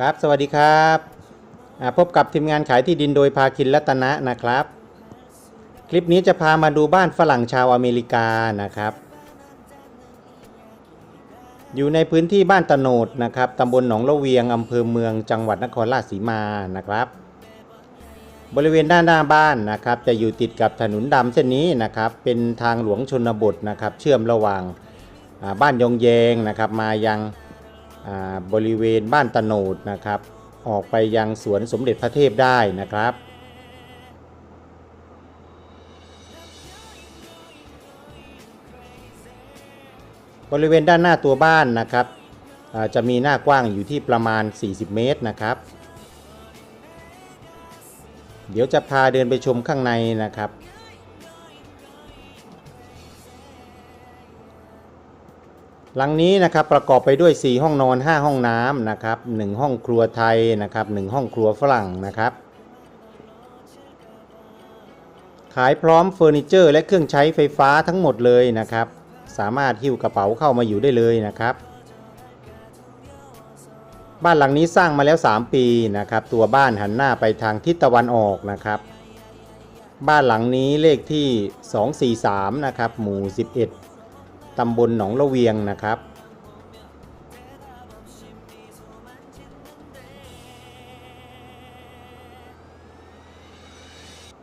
ครับ สวัสดีครับพบกับทีมงานขายที่ดินโดยภาคินรัตนะนะครับ คลิปนี้จะพามาดูบ้านฝรั่งชาวอเมริกานะครับ อยู่ในพื้นที่บ้านตโนดนะครับตำบลหนองละเวียงอำเภอเมืองจังหวัดนครราชสีมานะครับ บริเวณด้านหน้าบ้านนะครับ จะอยู่ติดกับถนนดำเส้นนี้นะครับ เป็นทางหลวงชนบทนะครับ เชื่อมระหว่างบ้านยงแยงนะครับ มายังอ่า บริเวณบ้านตะโนดนะครับ ออกไปยังสวนสมเด็จพระเทพได้นะครับบริเวณด้านหน้าตัวบ้านนะครับจะมีหน้ากว้างอยู่ที่ประมาณ 40 เมตรนะครับ เดี๋ยวจะพาเดินไปชมข้างในนะครับ หลังนี้นะครับประกอบไปด้วย 4 ห้องนอน 5 ห้องน้ำนะครับ1ห้องครัวไทยนะครับ1ห้องครัวฝรั่งนะครับ ขายพร้อมเฟอร์นิเจอร์ และเครื่องใช้ไฟฟ้าทั้งหมดเลยนะครับ สามารถหิ้วกระเป๋าเข้ามาอยู่ได้เลยนะครับ บ้านหลังนี้สร้างมาแล้ว 3 ปีนะครับ ตัวบ้านหันหน้าไปทางทิศตะวันออกนะครับ บ้านหลังนี้เลขที่ 243 นะครับ หมู่ 11 ตำบลหนองละเวียงนะครับ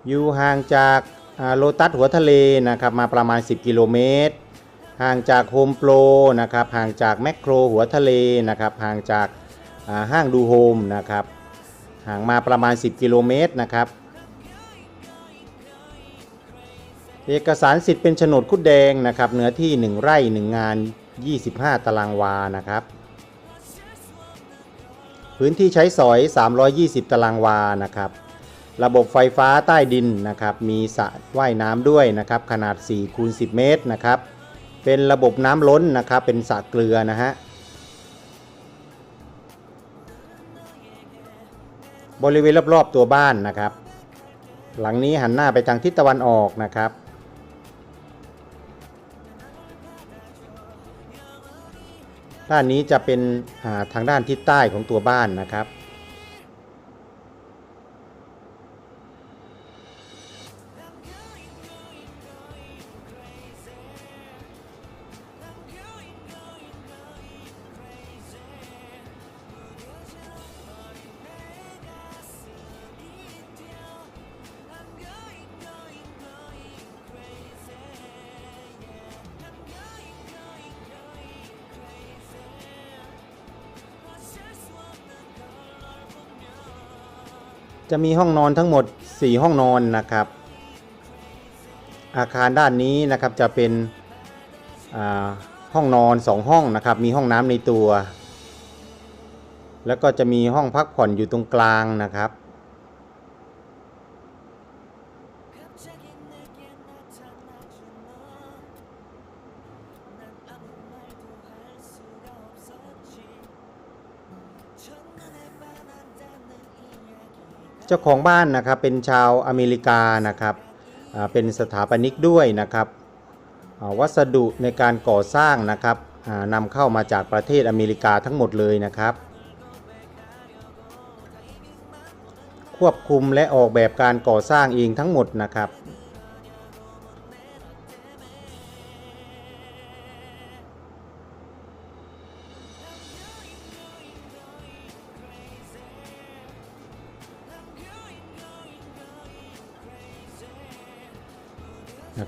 อยู่ห่างจากาโลตัสหัวทะเลนะครับมาประมาณ 10 กิโลเมตร ห่างจากโฮมโปรนะครับห่างจากแมคโครหัวทะเลนะครับห่างจากาห้างดูโฮมนะครับห่างมาประมาณ 10 กิโลเมตรนะครับ เอกสารสิทธิ์เป็นโฉนดคุดแดงนะครับเนื้อที่ 1 ไร่ 1 งาน 25 ตารางวานะครับ พื้นที่ใช้สอย 320 ตารางวานะครับ ระบบไฟฟ้าใต้ดินนะครับ มีสระว่ายน้ำด้วยนะครับ ขนาด4คูณ10 เมตรนะครับ เป็นระบบน้ำล้นนะครับ เป็นสระเกลือนะฮะบริเวณรอบๆตัวบ้านนะครับ หลังนี้หันหน้าไปทางทิศตะวันออกนะครับ ด้านนี้จะเป็นทางด้านทิศใต้ของตัวบ้านนะครับ จะมีห้องนอนทั้งหมด 4 ห้องนอนนะครับ อาคารด้านนี้นะครับจะเป็นห้องนอน 2 ห้องนะครับ มีห้องน้ำในตัว แล้วก็จะมีห้องพักผ่อนอยู่ตรงกลางนะครับ เจ้าของบ้านนะครับเป็นชาวอเมริกานะครับเป็นสถาปนิกด้วยนะครับวัสดุในการก่อสร้างนะครับนำเข้ามาจากประเทศอเมริกาทั้งหมดเลยนะครับ ควบคุมและออกแบบการก่อสร้างเองทั้งหมดนะครับ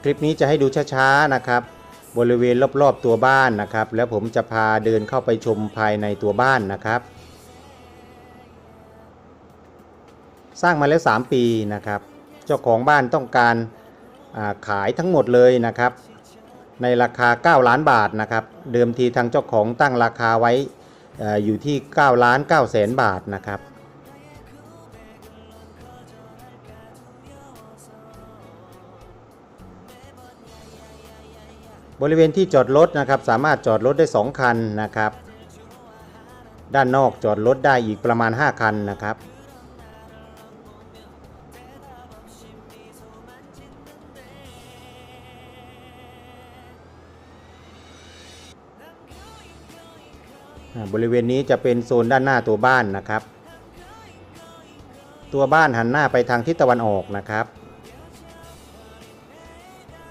คลิปนี้จะให้ดูช้าๆนะครับ บริเวณรอบๆตัวบ้านนะครับ แล้วผมจะพาเดินเข้าไปชมภายในตัวบ้านนะครับ สร้างมาแล้ว 3 ปีนะครับ เจ้าของบ้านต้องการาขายทั้งหมดเลยนะครับ ในราคา 9 ล้านบาทนะครับ เดิมทีทางเจ้าของตั้งราคาไว้อออยู่ที่ 9 ล้าน9แสนบาทนะครับ บริเวณที่จอดรถนะครับสามารถจอดรถได้ 2 คันนะครับ ด้านนอกจอดรถได้อีกประมาณ 5 คันนะครับ บริเวณนี้จะเป็นโซนด้านหน้าตัวบ้านนะครับ ตัวบ้านหันหน้าไปทางทิศตะวันออกนะครับ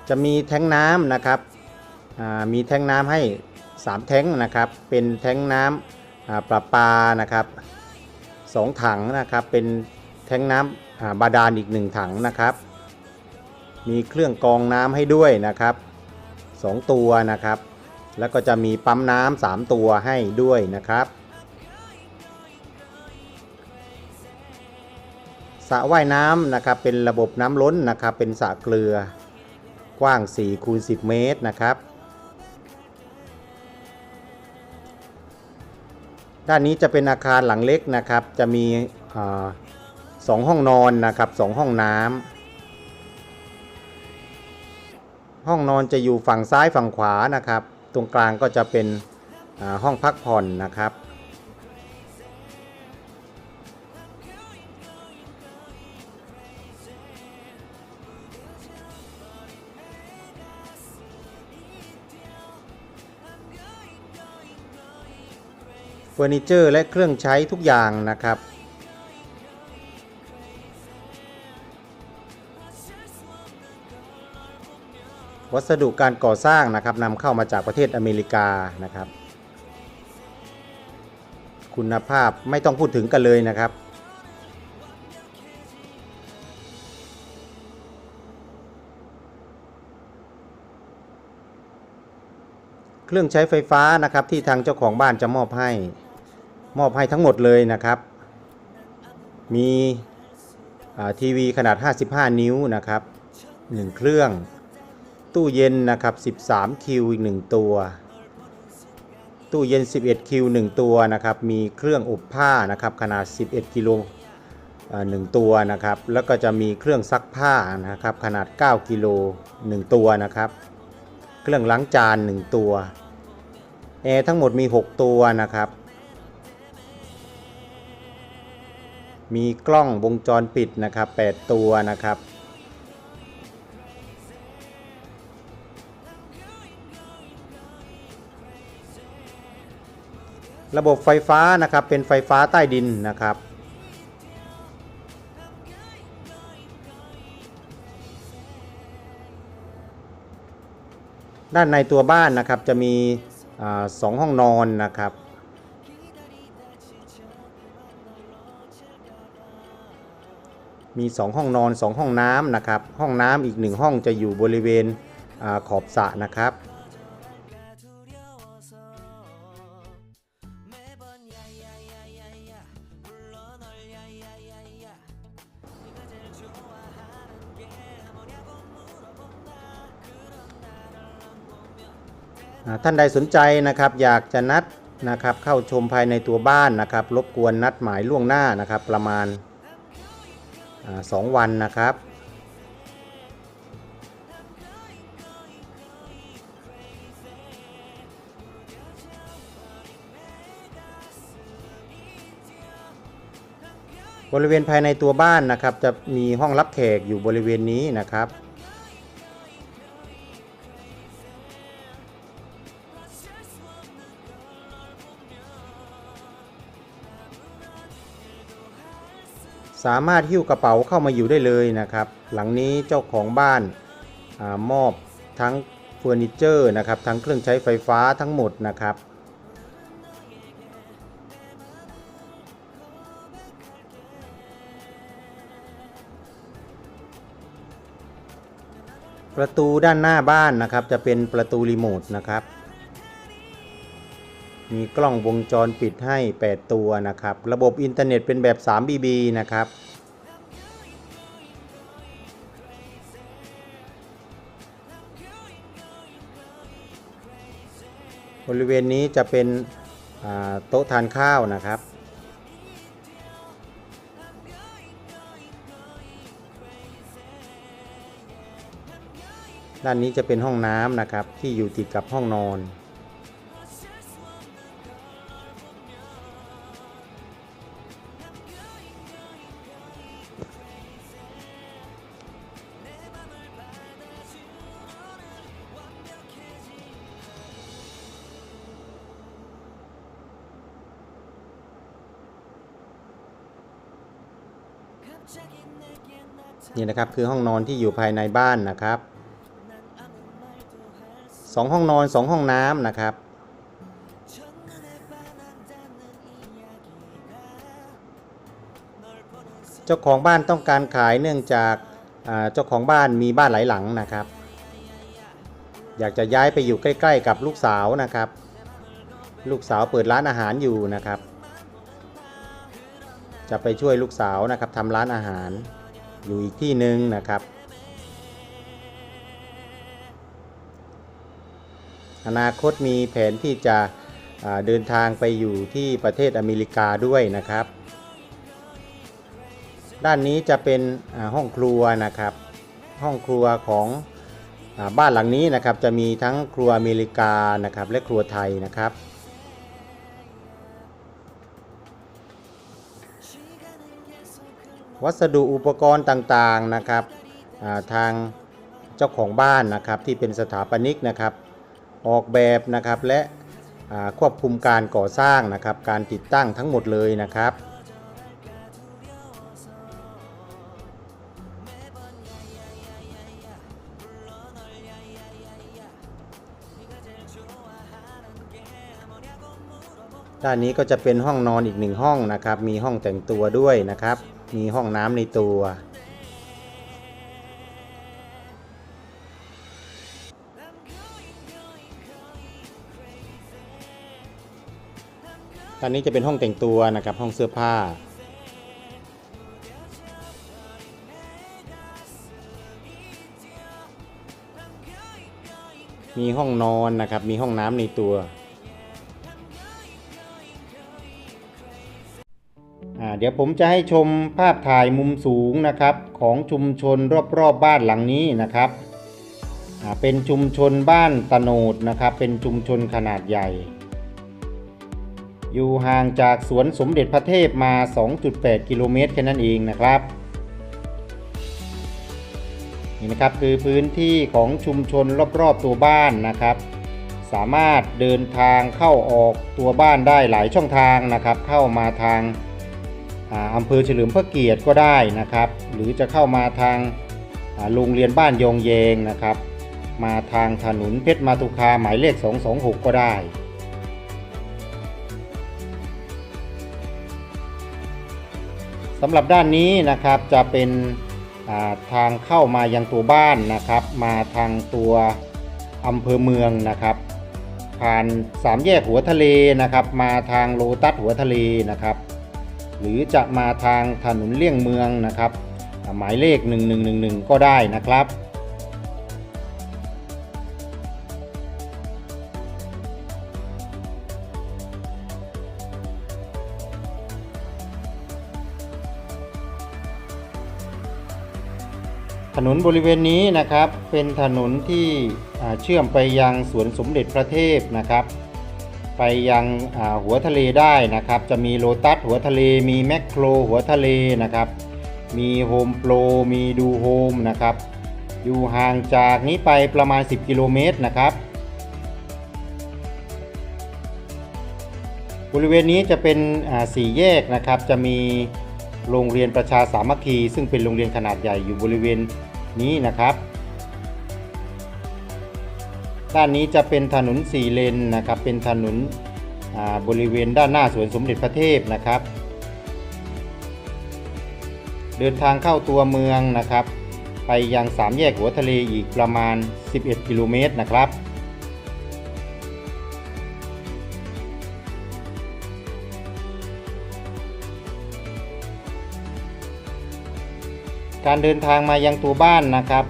จะมีแท้งน้ำนะครับ มีแท้งน้ำให้ 3 แท้งนะครับ เป็นแท้งน้ำอ่าประปานะครับสองถังนะครับ เป็นแท้งน้ำบาดาลอีก 1 ถังนะครับ มีเครื่องกรองน้ำให้ด้วยนะครับ 2 ตัวนะครับ แล้วก็จะมีปั๊มน้ำ3ตัวให้ด้วยนะครับสระว่ายน้ำนะครับเป็นระบบน้ำล้นนะครับเป็นสระเกลือกว้าง4คูณ10 เมตรนะครับ ด้านนี้จะเป็นอาคารหลังเล็กนะครับ จะมีอสองห้องนอนนะครับสองห้องน้ำห้องนอนจะอยู่ฝั่งซ้ายฝั่งขวานะครับ ตรงกลางก็จะเป็นห้องพักผ่อนนะครับ ฟอร์นิเจอร์และเครื่องใช้ทุกอย่างนะครับ วัสดุการก่อสร้างนะครับนำเข้ามาจากประเทศอเมริกานะครับ คุณภาพไม่ต้องพูดถึงกันเลยนะครับเครื่องใช้ไฟฟ้านะครับที่ทางเจ้าของบ้านจะมอบให้ มอบให้ทั้งหมดเลยนะครับ มีทีวีขนาด 55 นิ้วนะครับ 1 เครื่อง ตู้เย็นนะครับ 13 คิวอีก 1 ตัว ตู้เย็น 11 คิว 1 ตัวนะครับ มีเครื่องอบผ้านะครับขนาด 11 กิโลหนึ่งตัวนะครับ แล้วก็จะมีเครื่องซักผ้านะครับขนาด 9 กิโล1 ตัวนะครับ เครื่องล้างจาน 1 ตัว แอร์ทั้งหมดมี 6 ตัวนะครับ มีกล้องวงจรปิดนะครับ 8 ตัวนะครับ ระบบไฟฟ้านะครับเป็นไฟฟ้าใต้ดินนะครับ ด้านในตัวบ้านนะครับจะมีอสองห้องนอนนะครับ มี 2 ห้องนอน 2 ห้องน้ำนะครับ ห้องน้ำอีก 1 ห้องจะอยู่บริเวณอขอบสระนะครับ ท่านใดสนใจนะครับอยากจะนัดนะครับเข้าชมภายในตัวบ้านนะครับ รบกวนนัดหมายล่วงหน้านะครับประมาณ สองวันนะครับ บริเวณภายในตัวบ้านนะครับ จะมีห้องรับแขกอยู่บริเวณนี้นะครับ สามารถหิ้วกระเป๋าเข้ามาอยู่ได้เลยนะครับ หลังนี้เจ้าของบ้านอามอบทั้งเฟอร์นิเจอร์นะครับ ทั้งเครื่องใช้ไฟฟ้าทั้งหมดนะครับ ประตูด้านหน้าบ้านนะครับจะเป็นประตูรีโมทนะครับ มีกล้องวงจรปิดให้ 8 ตัวนะครับ ระบบอินเทอร์เน็ตเป็นแบบ 3BB นะครับ บริเวณนี้จะเป็นโต๊ะทานข้าวนะครับด้านนี้จะเป็นห้องน้ำนะครับที่อยู่ติดกับห้องนอน นี่นะครับคือห้องนอนที่อยู่ภายในบ้านนะครับสองห้องนอนสองห้องน้ำนะครับ เจ้าของบ้านต้องการขายเนื่องจากเจ้าของบ้านมีบ้านหลายหลังนะครับ อยากจะย้ายไปอยู่ใกล้ ๆ กับลูกสาวนะครับ ลูกสาวเปิดร้านอาหารอยู่นะครับ จะไปช่วยลูกสาวนะครับทำร้านอาหารอยู่อีกที่หนึ่งนะครับ อนาคตมีแผนที่จะเดินทางไปอยู่ที่ประเทศอเมริกาด้วยนะครับ ด้านนี้จะเป็นห้องครัวนะครับ ห้องครัวของอบ้านหลังนี้นะครับจะมีทั้งครัวอเมริกานะครับและครัวไทยนะครับ วัสดุอุปกรณ์ต่างๆนะครับทางเจ้าของบ้านนะครับที่เป็นสถาปนิกนะครับ ออกแบบนะครับและควบคุมการก่อสร้างนะครับ การติดตั้งทั้งหมดเลยนะครับด้านนี้ก็จะเป็นห้องนอนอีกหนึ่งห้องนะครับ มีห้องแต่งตัวด้วยนะครับ มีห้องน้ำในตัวด้านนี้จะเป็นห้องแต่งตัวนะครับ ห้องเสื้อผ้า มีห้องนอนนะครับ มีห้องน้ำในตัว เดี๋ยวผมจะให้ชมภาพถ่ายมุมสูงนะครับของชุมชนรอบๆบบ้านหลังนี้นะครับเป็นชุมชนบ้านตะโนดนะครับ เป็นชุมชนขนาดใหญ่ อยู่ห่างจากสวนสมเด็จพระเทพมา 2.8 กิโลเมตรแค่นั้นเองนะครับนี่นะครับคือพื้นที่ของชุมชนรอบๆตัวบ้านนะครับ สามารถเดินทางเข้าออกตัวบ้านได้หลายช่องทางนะครับ เข้ามาทาง อำเภอเฉลิมพระเกียรติก็ได้นะครับ หรือจะเข้ามาทางโรงเรียนบ้านยองเยงนะครับ มาทางถนนเพชรมาตุคาหมายเลข 226 ก็ได้สำหรับด้านนี้นะครับจะเป็นาทางเข้ามายังตัวบ้านนะครับ มาทางตัวอำเภอเมืองนะครับ ผ่านสามแยกหัวทะเลนะครับ มาทางโลตัสหัวทะเลนะครับ หรือจะมาทางถนนเลี่ยงเมืองนะครับ หมายเลข 1111 ก็ได้นะครับ ถนนบริเวณนี้นะครับเป็นถนนที่เชื่อมไปยังสวนสมเด็จพระเทพนะครับ ไปยังหัวทะเลได้นะครับ จะมีโลตัสหัวทะเล มีแมคโครหัวทะเลนะครับ มีโฮมโปรมีดูโฮมนะครับ อยู่ห่างจากนี้ไปประมาณ 10 กิโลเมตรนะครับ บริเวณนี้จะเป็นสี่แยกนะครับ จะมีโรงเรียนประชาสามัคคี ซึ่งเป็นโรงเรียนขนาดใหญ่อยู่บริเวณนี้นะครับ ด้านนี้จะเป็นถนนสี่เลนนะครับ เป็นถนนบริเวณด้านหน้าสวนสมเด็จพระเทพนะครับ เดินทางเข้าตัวเมืองนะครับ ไปยังสามแยกหัวทะเลอีกประมาณ 11 กิโลเมตรนะครับการเดินทางมายังตัวบ้านนะครับ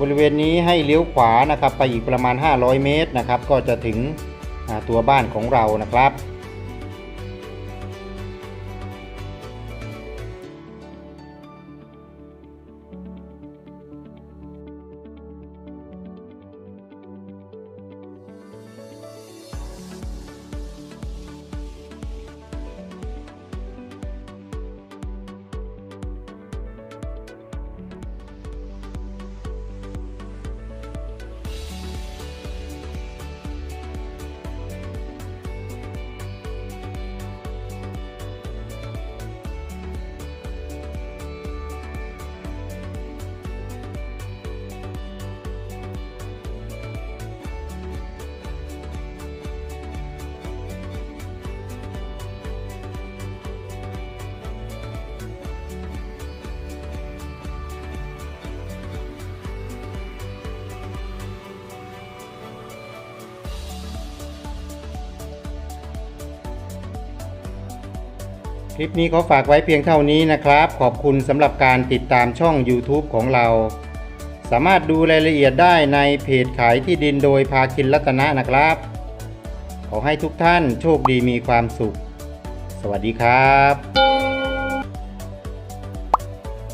บริเวณนี้ให้เลี้ยวขวานะครับ ไปอีกประมาณ 500 เมตรนะครับ ก็จะถึงตัวบ้านของเรานะครับ คลิปนี้ขอฝากไว้เพียงเท่านี้นะครับ ขอบคุณสำหรับการติดตามช่อง YouTube ของเรา สามารถดูรายละเอียดได้ในเพจขายที่ดินโดยพาคินรัตนะนะครับ ขอให้ทุกท่านโชคดีมีความสุข สวัสดีครับ